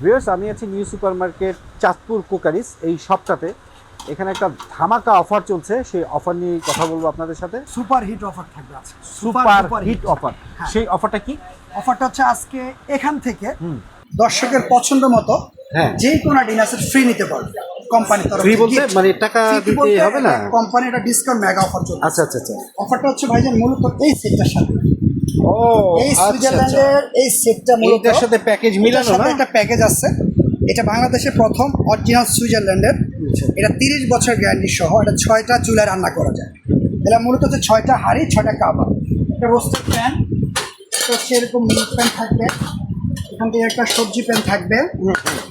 Viewers আমি আছি new super market Chandpur কোকারিস এই শপটাতে এখানে একটা ধামাকা অফার চলছে সেই অফার নিয়ে কথা বলব আপনাদের সাথে। সুপার হিট অফার থাকবে আজকে। Super hit offer. সেই অফারটা কি? অফারটা হচ্ছে আজকে এখান থেকে। দর্শকের পছন্দ মতো হ্যাঁ। যে কোনো ডিনার ফ্রি নিতে পারবে। কোম্পানি তরফ Free বলতে মানে টাকা দিতে হবে না? কোম্পানি এটা ডিসকাউন্ট মেগা অফার চলছে। আচ্ছা আচ্ছা আচ্ছা। অফারটা হচ্ছে ভাইজান মূলত এই সেটটার সাথে। ও এই আচ্ছা আচ্ছা। সুইজারল্যান্ডের এই সেটটা মূলত সাথে প্যাকেজ মিলানো না? একটা প্যাকেজ আছে। এটা বাংলাদেশের প্রথম অরিজিনাল সুইজারল্যান্ডের। আচ্ছা। এটা তিরিশ বছর গ্যারান্টি সহ এটা ছয়টা চুলায় রান্না করা যায়। এটা মূলত হচ্ছে ছয়টা হাঁড়ি ছয়টা কাবা একটা রোস্টার প্যান হচ্ছে এরকম মিল্ক প্যান থাকবে। এখান থেকে একটা সবজি প্যান থাকবে।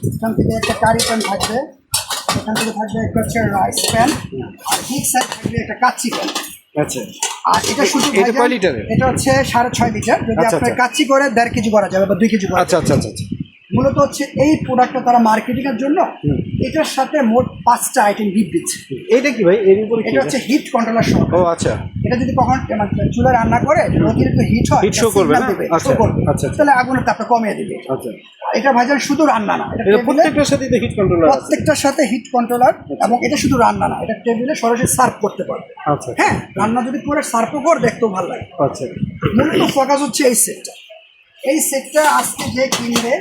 এখান থেকে একটা কারি প্যান থাকবে। এখান থেকে থাকবে একটা হচ্ছে রাইস প্যান আর ঠিক সাইড থাকবে একটা কাচ্চি প্যান আচ্ছা। আর এটা শুধু এটা কয় লিটারের? এটা হচ্ছে সাড়ে ছয় লিটার যদি আচ্ছা, আপনার আচ্ছা। কাচ্চি করে দেড় কেজি করা যাবে বা দুই কেজি করা আচ্ছা আচ্ছা আচ্ছা আচ্ছা মূলত হচ্ছে এই প্রোডাক্টটা তারা মার্কেটিং এর জন্য এটার সাথে মোট পাঁচটা আইটেম গিফট দিচ্ছে। এইটা কি ভাই? এর উপরে কি? এটা হচ্ছে হিট কন্ট্রোলার সহ। ও আচ্ছা। এটা যদি কখন মানে চুলা রান্না করে অতিরিক্ত হিট হয় Heat show করবে না? আচ্ছা, করবে। আচ্ছা, আচ্ছা। তাহলে আগুনের তাপটা কমিয়ে দিবে। আচ্ছা। এটা ভাইজান শুধু রান্না না এটা প্রত্যেকটার সাথেই তো হিট কন্ট্রোলার প্রত্যেকটার সাথে হিট কন্ট্রোলার এবং এটা শুধু রান্না না এটা টেবিলে সরাসরি সার্ভ করতে পারবে। আচ্ছা। হ্যাঁ রান্না যদি করে সার্ভও কর দেখতেও ভালো লাগে। আচ্ছা। মূলত ফোকাস হচ্ছে এই সেটটা এই সেটটা আজকে যে কিনবে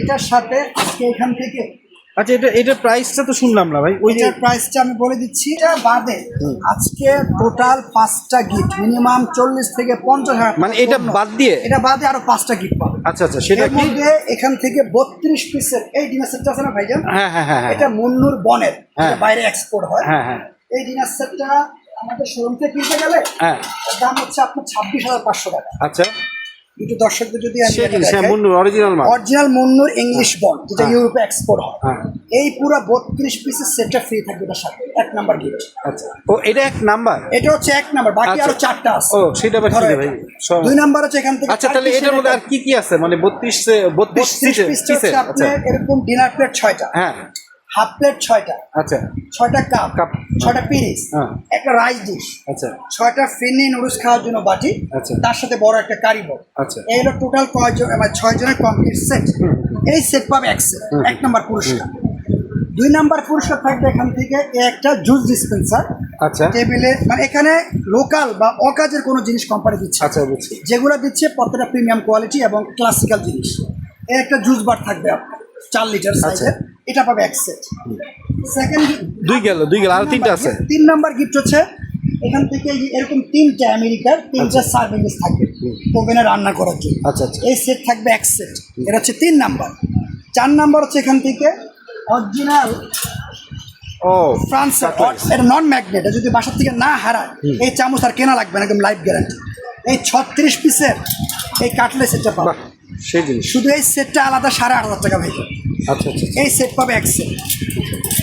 এটার সাথে আজকে এখান থেকে। আচ্ছা এটা এটার প্রাইসটা তো শুনলাম না ভাই। ওই যে প্রাইসটা আমি বলে দিচ্ছি এটা বাদে আজকে টোটাল পাঁচটা গিফট মিনিমাম চল্লিশ থেকে পঞ্চাশ হাজার মানে এটা বাদ দিয়ে? এটা বাদে আরও পাঁচটা গিফট পাবে। আচ্ছা আচ্ছা সেটা কি? এখান থেকে বত্রিশ পিসের এই ডিনার সেটটা আছে না ভাইজান? হ্যাঁ হ্যাঁ হ্যাঁ হ্যাঁ। এটা মুন্নুর বনের হ্যাঁ। বাইরে এক্সপোর্ট হয়। হ্যাঁ হ্যাঁ। এই ডিনার সেটটা আমাদের শোরুম থেকে কিনতে গেলে হ্যাঁ। দাম হচ্ছে আপনার ছাব্বিশ হাজার পাঁচশো টাকা। আচ্ছা। একটু দর্শকদের যদি আমি হ্যাঁ অরিজিনাল অরিজিনাল মুন্নুর ইংলিশ বন্ড যেটা হ্যাঁ। ইউরোপে এক্সপোর্ট হয়। হ্যাঁ। এই পুরো বত্রিশ পিসের সেটটা ফ্রি থাকবে এটার সাথে এক নাম্বার গিফট আচ্ছা। ও এটা এক নাম্বার এটা হচ্ছে এক নাম্বার বাকি আচ্ছা। আরও চারটা আছে। ও সেটা আবার কি ধরো রে এটা। ভাই দুই নাম্বার হচ্ছে এখান থেকে আচ্ছা তাহলে এটার মধ্যে আর কি কি আছে? মানে বত্রিশ বত্রিশ পিসটা হচ্ছে আচ্ছা আপনার এরকম ডিনার প্লেট ছয়টা। হ্যাঁ। হাফ প্লেট ছয়টা। আচ্ছা। ছয়টা কাপ কাপ। ছয়টা পিরিস হ্যাঁ। একটা রাইস ডিশ আচ্ছা। ছয়টা ফিরনি নুডলস খাওয়ার জন্য বাটি আচ্ছা। তার সাথে বড় একটা কারি বল। আচ্ছা। এই হলো টোটাল কয়জন মানে ছয় জনের কমপ্লিট সেট এই সেট পাবে এক সেট এক নম্বর পুরস্কার। দুই নাম্বার পুরস্কার থাকবে এখান থেকে একটা জুস ডিসপেন্সার আচ্ছা। টেবিলে মানে এখানে লোকাল বা অকাজের কোনো জিনিস কোম্পানি দিচ্ছে আচ্ছা বুঝছি। যেগুলো দিচ্ছে প্রত্যেকটা প্রিমিয়াম কোয়ালিটি এবং ক্লাসিক্যাল জিনিস। এর একটা জুস বার থাকবে আপনার চার লিটার সাইজের এটা পাবে এক সেট সেকেন্ড দুই গেল দুই গেল আর তিনটা আছে। তিন নাম্বার গিফট হচ্ছে। এখান থেকে এরকম তিনটা আমেরিকার তিনটা সার্ভিং থাকবে। ওভেনে রান্না করার জন্য। আচ্ছা আচ্ছা। এই সেট থাকবে এক সেট এটা হচ্ছে তিন নাম্বার চার নাম্বার হচ্ছে এখান থেকে অরিজিনাল ও ফ্রান্স এটা নন ম্যাগনেট যদি বাসার থেকে না হারায় এই চামচ আর কেনা লাগবে না একদম লাইফ গ্যারান্টি এই ছত্রিশ পিসের এই কাটলে সেটটা পাবে। সেই জিনিস। শুধু এই সেটটা আলাদা সাড়ে আট হাজার টাকা ভাই। আচ্ছা আচ্ছা আচ্ছা। এই সেট পাবে এক সেট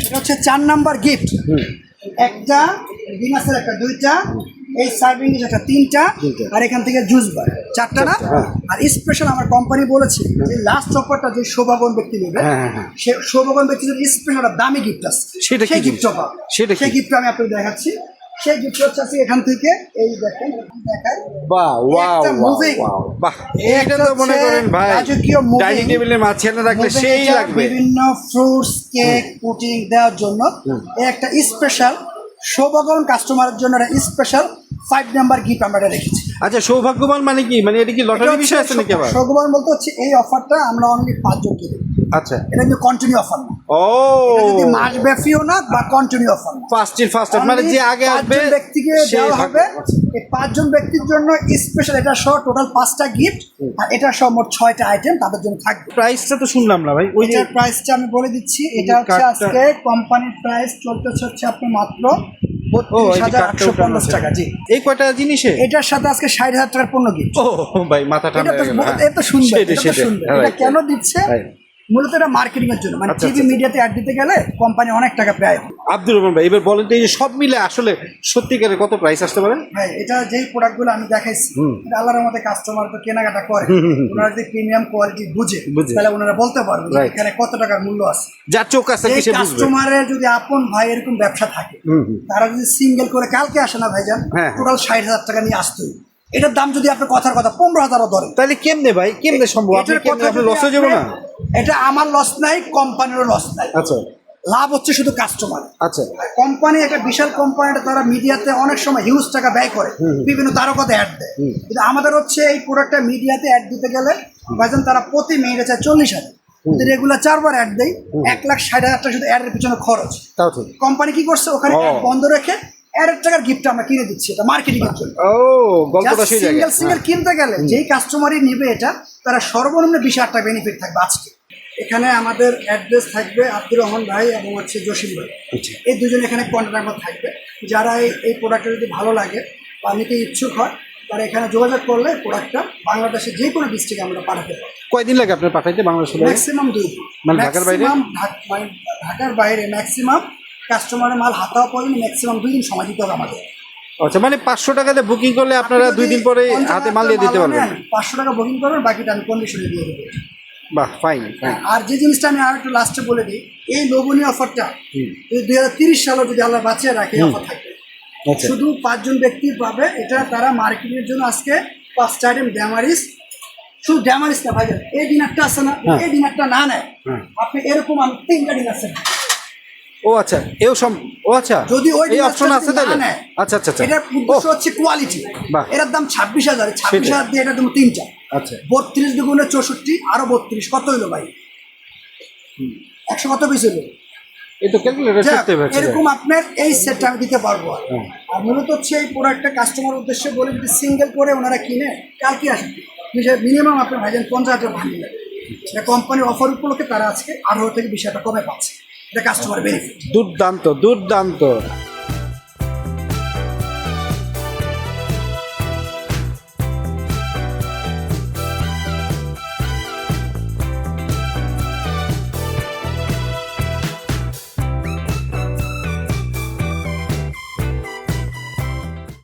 এটা হচ্ছে চার নাম্বার গিফট একটা ডিনাসের একটা দুইটা এই সার্ভিং ডিশ একটা তিনটা। আর এখান থেকে জুস বার চারটা না? হ্যাঁ। আর স্পেশাল আমার কোম্পানি বলেছে যে লাস্ট অফারটা যে সৌভাগন ব্যক্তি নেবে হ্যাঁ, হ্যাঁ। সে সৌভাগন ব্যক্তি যদি স্পেশাল দামি গিফট আছে। সেটা সেই সেটা কি? সেই গিফটটা আমি আপনাকে দেখাচ্ছি। সেই গিফট আছে এখান থেকে এই দেখেন বাহ ওয়াও বাহ এটা একটা তো মনে হচ্ছে করেন ভাই রাজকীয় ডাইনিং টেবিলের মাঝখানে রাখলে সেই লাগবে। বিভিন্ন ফ্রুটস কেক পুটিং দেওয়ার জন্য। একটা স্পেশাল সৌভাগ্যবান কাস্টমারের জন্য একটা স্পেশাল ফাইভ নাম্বার গিফট আমরা রেখেছি। আচ্ছা সৌভাগ্যবান মানে কি? মানে এটা কি লটারি বিষয় আছে নাকি আবার? সৌভাগ্যবান বলতে হচ্ছে এই অফারটা আমরা অনলি পাঁচজন কিনি আচ্ছা। এটা কিন্তু কন্টিনিউ অফার না। ও! যদি মাস ব্যাপীও না বা কন্টিনিউ অফার না। ফার্স্ট ইন ফার্স্ট মানে যে আগে আসবে ব্যক্তিকে দেওয়া হবে। এই পাঁচজন ব্যক্তির জন্য স্পেশাল এটা সহ টোটাল পাঁচটা গিফট আর এটা সহ মোট ছয়টা আইটেম তাদের জন্য থাকবে। প্রাইসটা তো শুনলাম না ভাই ওই যে প্রাইসটা আমি বলে দিচ্ছি এটা হচ্ছে আজকে কোম্পানির প্রাইস চলতেছে হচ্ছে আপনার মাত্র বত্রিশ হাজার আটশো পঞ্চাশ টাকা জি। এই কয়টা জিনিসে? এটার সাথে আজকে ষাট হাজার টাকার পণ্য কি ও ভাই মাথা এটা তো হয়ে হ্যাঁ। সুন্দর সেটাই, এটা হ্যাঁ, কেন দিচ্ছে. মূলত এটা মার্কেটিং এর জন্য মানে টিভি। মিডিয়াতে অ্যাড দিতে গেলে কোম্পানি অনেক টাকা হয়। আব্দুর রহমান ভাই এবার বলেন তো এই যে সব মিলে আসলে সত্যিকারের কত প্রাইস আসতে পারে ভাই এটা যেই প্রোডাক্টগুলো আমি দেখাইছি এটা আল্লাহর মধ্যে কাস্টমার তো কেনাকাটা করে ওনারা যদি প্রিমিয়াম কোয়ালিটি বুঝে। তাহলে ওনারা বলতে পারবে যে এখানে কত টাকার মূল্য আছে যার চোখ আছে এই কি সে বুঝবে কাস্টমারের যদি আপন ভাই এরকম ব্যবসা থাকে। তারা যদি সিঙ্গেল করে কালকে আসে না ভাইজান হ্যাঁ। টোটাল ষাট হাজার টাকা নিয়ে আসতোই এটার দাম যদি আপনার কথার কথা পনেরো হাজারও ধরে তাহলে কেমনে ভাই? কেমনে সম্ভব? আপনি এটার কেমনে কথা আপনি যদি লসে না? এটা আমার লস নাই কোম্পানিরও লস নাই। আচ্ছা। লাভ হচ্ছে শুধু কাস্টমার আচ্ছা। কোম্পানি একটা বিশাল কোম্পানিটা তারা মিডিয়াতে অনেক সময় হিউজ টাকা ব্যয় করে। বিভিন্ন তারকাতে অ্যাড দেয়। কিন্তু আমাদের হচ্ছে এই প্রোডাক্টটা মিডিয়াতে অ্যাড দিতে গেলে ভাইজান তারা প্রতি মিনিটে চায় চল্লিশ হাজার। যদি রেগুলার চারবার অ্যাড দেয় এক লাখ ষাট হাজার টাকা শুধু অ্যাডের পিছনে খরচ। তাও কোম্পানি কি করছে? ওখানে বন্ধ রেখে অ্যাডের টাকার গিফট আমরা কিনে দিচ্ছি এটা মার্কেটিং এর জন্য। ও গল্পটা সেই সিঙ্গেল জায়গায় সিঙ্গেল কিনতে গেলে যেই কাস্টমারই নিবে এটা তারা সর্বনিম্ন বিশ হাজার টাকা বেনিফিট থাকবে আজকে। এখানে আমাদের অ্যাড্রেস থাকবে আব্দুর রহমান ভাই এবং হচ্ছে জসিম ভাই। আচ্ছা। এই দুজন এখানে কন্ট্যাক্ট নাম্বার থাকবে। যারা এই এই প্রোডাক্টটা যদি ভালো লাগে বা নিতে ইচ্ছুক হয় তারা এখানে যোগাযোগ করলে প্রোডাক্টটা বাংলাদেশের যে কোনো ডিস্ট্রিক্টে আমরা পাঠাতে পারি কয়দিন লাগে আপনার পাঠাইতে বাংলাদেশের ম্যাক্সিমাম দুই মানে ঢাকার বাইরে? মানে ঢাকার বাইরে ম্যাক্সিমাম কাস্টমারের মাল হাতাও পর্যন্ত ম্যাক্সিমাম দুই দিন সময় দিতে হবে আমাদের। আচ্ছা মানে পাঁচশো টাকাতে বুকিং করলে আপনারা দুই দিন পরে হাতে মাল দিয়ে দিতে পারবেন? পাঁচশো টাকা বুকিং করবেন বাকিটা আমি কন্ডিশনে দিয়ে দেবো। বাহ ফাইন আর যে জিনিসটা আমি আর একটু লাস্টে বলে দিই এই লোভনীয় অফারটা যদি দুই হাজার তিরিশ সালে যদি আল্লাহ বাঁচিয়ে রাখে অফার থাকবে। আচ্ছা। শুধু পাঁচজন ব্যক্তি পাবে এটা তারা মার্কেটের জন্য আজকে পাঁচটা আইটেম ড্যামারিস শুধু ড্যামারিস না ভাই এই ডিনারটা আছে না হ্যাঁ। এই ডিনারটা না নেয়। হ্যাঁ। আপনি এরকম আমি তিনটা ডিনার সেট ও আচ্ছা এও সম ও আচ্ছা যদি ওই এই অপশন আছে তাহলে? আচ্ছা আচ্ছা আচ্ছা। এটার উদ্দেশ্য হচ্ছে কোয়ালিটি। এটার দাম ছাব্বিশ হাজার ছাব্বিশ হাজার দিয়ে এটা তুমি তিনটা। আচ্ছা। বত্রিশ দুগুণে চৌষট্টি আরও বত্রিশ কত হইল ভাই? একশো কত পিস হইল? এরকম আপনার এই সেটটা আমি দিতে পারব। আর। হ্যাঁ। আর মূলত হচ্ছে এই প্রোডাক্টটা কাস্টমার উদ্দেশ্যে বলে যদি সিঙ্গেল করে ওনারা কিনে কালকে আসবে? মিনিমাম আপনার ভাইজান পঞ্চাশ হাজার ভাঙি লাগে কোম্পানির অফার উপলক্ষে তারা আজকে আঠারো থেকে বিশ হাজার কমে পাচ্ছে। দুর্দান্ত দুর্দান্ত।